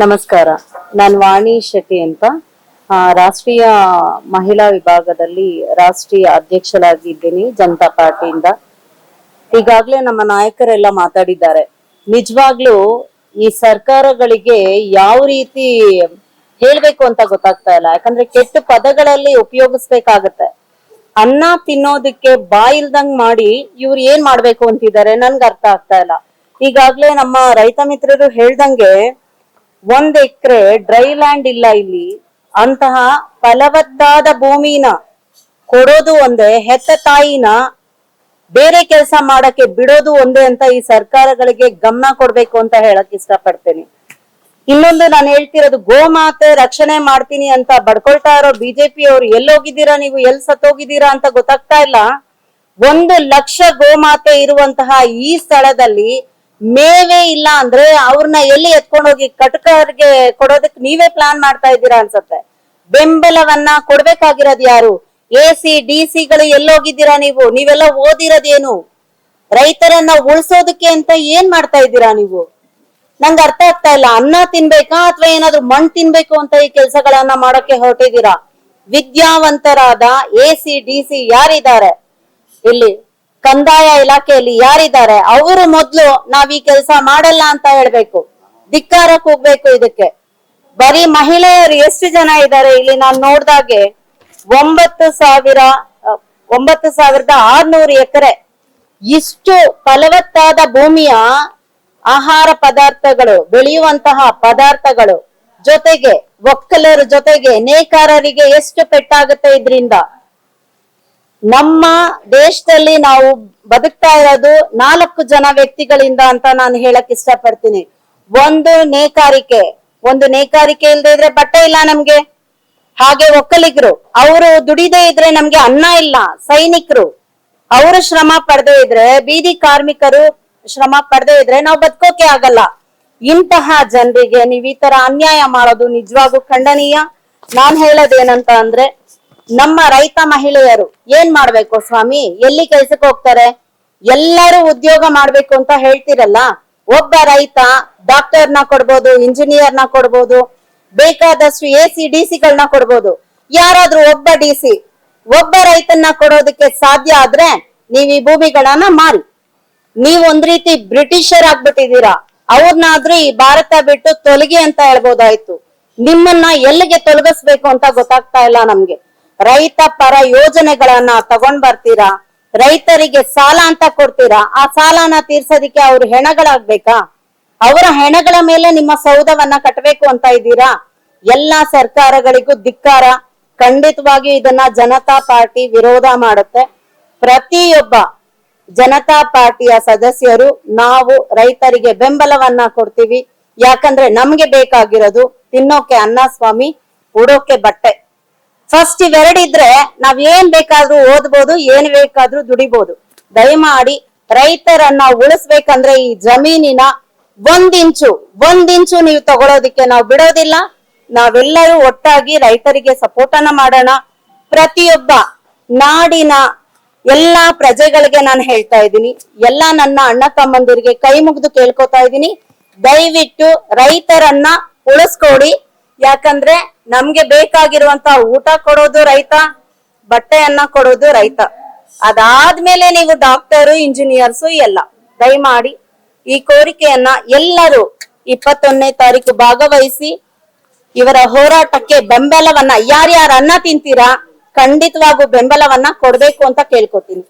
ನಮಸ್ಕಾರ. ನಾನು ವಾಣಿ ಶೆಟ್ಟಿ ಅಂತ. ರಾಷ್ಟ್ರೀಯ ಮಹಿಳಾ ವಿಭಾಗದಲ್ಲಿ ರಾಷ್ಟ್ರೀಯ ಅಧ್ಯಕ್ಷರಾಗಿದ್ದೀನಿ ಜನತಾ ಪಾರ್ಟಿಯಿಂದ. ಈಗಾಗ್ಲೇ ನಮ್ಮ ನಾಯಕರೆಲ್ಲ ಮಾತಾಡಿದ್ದಾರೆ. ನಿಜವಾಗ್ಲೂ ಈ ಸರ್ಕಾರಗಳಿಗೆ ಯಾವ ರೀತಿ ಹೇಳ್ಬೇಕು ಅಂತ ಗೊತ್ತಾಗ್ತಾ ಇಲ್ಲ. ಯಾಕಂದ್ರೆ ಕೆಟ್ಟ ಪದಗಳಲ್ಲಿ ಉಪಯೋಗಿಸ್ಬೇಕಾಗತ್ತೆ. ಅನ್ನ ತಿನ್ನೋದಕ್ಕೆ ಬಾಯಿಲ್ದಂಗ್ ಮಾಡಿ ಇವ್ರು ಏನ್ ಮಾಡ್ಬೇಕು ಅಂತಿದ್ದಾರೆ ನನ್ಗೆ ಅರ್ಥ ಆಗ್ತಾ ಇಲ್ಲ. ಈಗಾಗ್ಲೇ ನಮ್ಮ ರೈತ ಮಿತ್ರರು ಹೇಳ್ದಂಗೆ ಒಂದ್ ಎಕರೆ ಡ್ರೈ ಲ್ಯಾಂಡ್ ಇಲ್ಲ ಇಲ್ಲಿ. ಅಂತಹ ಫಲವತ್ತಾದ ಭೂಮಿನ ಕೊಡೋದು ಒಂದೇ, ಹೆತ್ತ ತಾಯಿನ ಬೇರೆ ಕೆಲಸ ಮಾಡಕ್ಕೆ ಬಿಡೋದು ಒಂದೇ ಅಂತ ಈ ಸರ್ಕಾರಗಳಿಗೆ ಗಮನ ಕೊಡ್ಬೇಕು ಅಂತ ಹೇಳಕ್ ಇಷ್ಟಪಡ್ತೇನೆ. ಇನ್ನೊಂದು ನಾನು ಹೇಳ್ತಿರೋದು, ಗೋಮಾತೆ ರಕ್ಷಣೆ ಮಾಡ್ತೀನಿ ಅಂತ ಬಡ್ಕೊಳ್ತಾ ಇರೋ ಬಿಜೆಪಿ ಅವ್ರು ಎಲ್ಲೋಗಿದ್ದೀರಾ ನೀವು, ಎಲ್ ಸತ್ತೋಗಿದ್ದೀರಾ ಅಂತ ಗೊತ್ತಾಗ್ತಾ ಇಲ್ಲ. ಒಂದು ಲಕ್ಷ ಗೋಮಾತೆ ಇರುವಂತಹ ಈ ಸ್ಥಳದಲ್ಲಿ ಮೇವೇ ಇಲ್ಲ ಅಂದ್ರೆ ಅವ್ರನ್ನ ಎಲ್ಲಿ ಎತ್ಕೊಂಡೋಗಿ ಕಟಕರ್ಗೆ ಕೊಡೋದಕ್ ನೀವೇ ಪ್ಲಾನ್ ಮಾಡ್ತಾ ಇದ್ದೀರಾ ಅನ್ಸತ್ತೆ. ಬೆಂಬಲವನ್ನ ಕೊಡ್ಬೇಕಾಗಿರೋದು ಯಾರು? ಎ ಸಿ ಡಿ ಸಿಗಳು ಎಲ್ಲೋಗಿದ್ದೀರಾ ನೀವು? ನೀವೆಲ್ಲ ಓದಿರೋದೇನು? ರೈತರನ್ನ ಉಳಿಸೋದಕ್ಕೆ ಅಂತ ಏನ್ ಮಾಡ್ತಾ ಇದ್ದೀರಾ ನೀವು? ನಂಗೆ ಅರ್ಥ ಆಗ್ತಾ ಇಲ್ಲ. ಅನ್ನ ತಿನ್ಬೇಕಾ ಅಥವಾ ಏನಾದ್ರು ಮಣ್ ತಿನ್ಬೇಕು ಅಂತ ಈ ಕೆಲಸಗಳನ್ನ ಮಾಡೋಕೆ ಹೊರಟಿದ್ದೀರಾ? ವಿದ್ಯಾವಂತರಾದ ಎ ಸಿ ಡಿ ಸಿ ಯಾರಿದ್ದಾರೆ? ಇಲ್ಲಿ ಕಂದಾಯ ಇಲಾಖೆಯಲ್ಲಿ ಯಾರಿದ್ದಾರೆ? ಅವರು ಮೊದ್ಲು ನಾವ್ ಈ ಕೆಲಸ ಮಾಡಲ್ಲ ಅಂತ ಹೇಳ್ಬೇಕು. ಧಿಕ್ಕಾರಕ್ ಹೋಗ್ಬೇಕು ಇದಕ್ಕೆ. ಬರೀ ಮಹಿಳೆಯರು ಎಷ್ಟು ಜನ ಇದ್ದಾರೆ? ಇಲ್ಲಿ ನಾನ್ ನೋಡ್ದಾಗೆ ಒಂಬತ್ತು ಸಾವಿರ ಒಂಬತ್ತು ಸಾವಿರದ ಆರ್ನೂರು ಎಕರೆ. ಇಷ್ಟು ಫಲವತ್ತಾದ ಭೂಮಿಯ ಆಹಾರ ಪದಾರ್ಥಗಳು, ಬೆಳೆಯುವಂತಹ ಪದಾರ್ಥಗಳು ಜೊತೆಗೆ, ಒಕ್ಕಲರ ಜೊತೆಗೆ, ನೇಕಾರರಿಗೆ ಎಷ್ಟು ಪೆಟ್ಟಾಗುತ್ತೆ ಇದರಿಂದ? ನಮ್ಮ ದೇಶದಲ್ಲಿ ನಾವು ಬದುಕ್ತಾ ಇರೋದು ನಾಲ್ಕು ಜನ ವ್ಯಕ್ತಿಗಳಿಂದ ಅಂತ ನಾನು ಹೇಳಕ್ ಇಷ್ಟಪಡ್ತೀನಿ. ಒಂದು ನೇಕಾರಿಕೆ. ಒಂದು ನೇಕಾರಿಕೆ ಇಲ್ಲದೆ ಇದ್ರೆ ಬಟ್ಟೆ ಇಲ್ಲ ನಮ್ಗೆ. ಹಾಗೆ ಒಕ್ಕಲಿಗರು. ಅವರು ದುಡಿದೇ ಇದ್ರೆ ನಮ್ಗೆ ಅನ್ನ ಇಲ್ಲ, ಸೈನಿಕರು. ಅವರು ಶ್ರಮ ಪಡೆದೇ ಇದ್ರೆ, ಬೀದಿ ಕಾರ್ಮಿಕರು ಶ್ರಮ ಪಡೆದೇ ಇದ್ರೆ ನಾವು ಬದುಕೋಕೆ ಆಗಲ್ಲ. ಇಂತಹ ಜನರಿಗೆ ನೀವು ಈ ತರ ಅನ್ಯಾಯ ಮಾಡೋದು ನಿಜವಾಗೂ ಖಂಡನೀಯ. ನಾನ್ ಹೇಳೋದೇನಂತ ಅಂದ್ರೆ ನಮ್ಮ ರೈತ ಮಹಿಳೆಯರು ಏನ್ ಮಾಡ್ಬೇಕು ಸ್ವಾಮಿ? ಎಲ್ಲಿ ಕೆಲ್ಸಕ್ಕೆ ಹೋಗ್ತಾರೆ? ಎಲ್ಲರೂ ಉದ್ಯೋಗ ಮಾಡ್ಬೇಕು ಅಂತ ಹೇಳ್ತಿರಲ್ಲ? ಒಬ್ಬ ರೈತ ಡಾಕ್ಟರ್ನ ಕೊಡ್ಬೋದು, ಇಂಜಿನಿಯರ್ನ ಕೊಡ್ಬೋದು, ಬೇಕಾದಷ್ಟು ಎ ಸಿ, ಡಿ ಸಿಗಳನ್ನ ಕೊಡ್ಬೋದು. ಯಾರಾದ್ರೂ ಒಬ್ಬ ಡಿ ಸಿ, ಒಬ್ಬ ರೈತನ್ನ ಕೊಡೋದಕ್ಕೆ ಸಾಧ್ಯ ಆದ್ರೆ ನೀವ್ ಈ ಭೂಮಿಗಳನ್ನ ಮಾರಿ. ನೀವ್ ಒಂದ್ ರೀತಿ ಬ್ರಿಟಿಷರ್ ಆಗ್ಬಿಟ್ಟಿದೀರಾ ಅವ್ರನ್ನಾದ್ರೂ ಈ ಭಾರತ ಬಿಟ್ಟು ತೊಲಗಿ ಅಂತ ಹೇಳ್ಬೋದಾಯ್ತು. ನಿಮ್ಮನ್ನ ಎಲ್ಲಿಗೆ ತೊಲಗಿಸ್ಬೇಕು ಅಂತ ಗೊತ್ತಾಗ್ತಾ ಇಲ್ಲ ನಮ್ಗೆ. ರೈತ ಪರ ಯೋಜನೆಗಳನ್ನ ತಗೊಂಡ್ ಬರ್ತೀರಾ ರೈತರಿಗೆ ಸಾಲ ಅಂತ ಕೊಡ್ತೀರಾ? ಆ ಸಾಲನ ತೀರ್ಸೋದಿಕ್ಕೆ ಅವ್ರ ಹೆಣಗಳಾಗ್ಬೇಕಾ? ಅವರ ಹೆಣಗಳ ಮೇಲೆ ನಿಮ್ಮ ಸೌಧವನ್ನ ಕಟ್ಟಬೇಕು ಅಂತ ಇದ್ದೀರಾ? ಎಲ್ಲಾ ಸರ್ಕಾರಗಳಿಗೂ ಧಿಕ್ಕಾರ. ಖಂಡಿತವಾಗಿಯೂ ಇದನ್ನ ಜನತಾ ಪಾರ್ಟಿ ವಿರೋಧ ಮಾಡುತ್ತೆ. ಪ್ರತಿಯೊಬ್ಬ ಜನತಾ ಪಾರ್ಟಿಯ ಸದಸ್ಯರು, ನಾವು ರೈತರಿಗೆ ಬೆಂಬಲವನ್ನ ಕೊಡ್ತೀವಿ. ಯಾಕಂದ್ರೆ ನಮ್ಗೆ ಬೇಕಾಗಿರೋದು ತಿನ್ನೋಕೆ ಅನ್ನ ಸ್ವಾಮಿ, ಉಡೋಕೆ ಬಟ್ಟೆ. ಫಸ್ಟ್ ಇವೆರಡಿದ್ರೆ ನಾವ್ ಏನ್ ಬೇಕಾದ್ರೂ ಓದ್ಬೋದು, ಏನ್ ಬೇಕಾದ್ರೂ ದುಡಿಬಹುದು ದಯಮಾಡಿ ರೈತರನ್ನ ಉಳಿಸ್ಬೇಕಂದ್ರೆ ಈ ಜಮೀನಿನ ಒಂದಿಂಚು ಇಂಚು, ಒಂದ್ ಇಂಚು ನೀವು ತಗೊಳೋದಿಕ್ಕೆ ನಾವು ಬಿಡೋದಿಲ್ಲ. ನಾವೆಲ್ಲರೂ ಒಟ್ಟಾಗಿ ರೈತರಿಗೆ ಸಪೋರ್ಟ್ ಅನ್ನ ಮಾಡೋಣ. ಪ್ರತಿಯೊಬ್ಬ ನಾಡಿನ ಎಲ್ಲಾ ಪ್ರಜೆಗಳಿಗೆ ನಾನು ಹೇಳ್ತಾ ಇದ್ದೀನಿ. ಎಲ್ಲಾ ನನ್ನ ಅಣ್ಣ ತಮ್ಮಂದಿರಿಗೆ ಕೈ ಮುಗಿದು ಕೇಳ್ಕೊತಾ ಇದ್ದೀನಿ. ದಯವಿಟ್ಟು ರೈತರನ್ನ ಉಳಿಸ್ಕೊಡಿ. ಯಾಕಂದ್ರೆ ನಮ್ಗೆ ಬೇಕಾಗಿರುವಂತ ಊಟ ಕೊಡೋದು ರೈತ, ಬಟ್ಟೆಯನ್ನ ಕೊಡೋದು ರೈತ. ಅದಾದ್ಮೇಲೆ ನೀವು ಡಾಕ್ಟರು ಇಂಜಿನಿಯರ್ಸು ಎಲ್ಲ ದಯಮಾಡಿ ಈ ಕೋರಿಕೆಯನ್ನ ಎಲ್ಲರೂ ಇಪ್ಪತ್ತೊಂದನೇ ತಾರೀಕು ಭಾಗವಹಿಸಿ ಇವರ ಹೋರಾಟಕ್ಕೆ ಬೆಂಬಲವನ್ನ ಯಾರ್ಯಾರು ಅನ್ನ ತಿಂತೀರಾ ಖಂಡಿತವಾಗೂ ಬೆಂಬಲವನ್ನ ಕೊಡ್ಬೇಕು ಅಂತ ಕೇಳ್ಕೊತೀನಿ.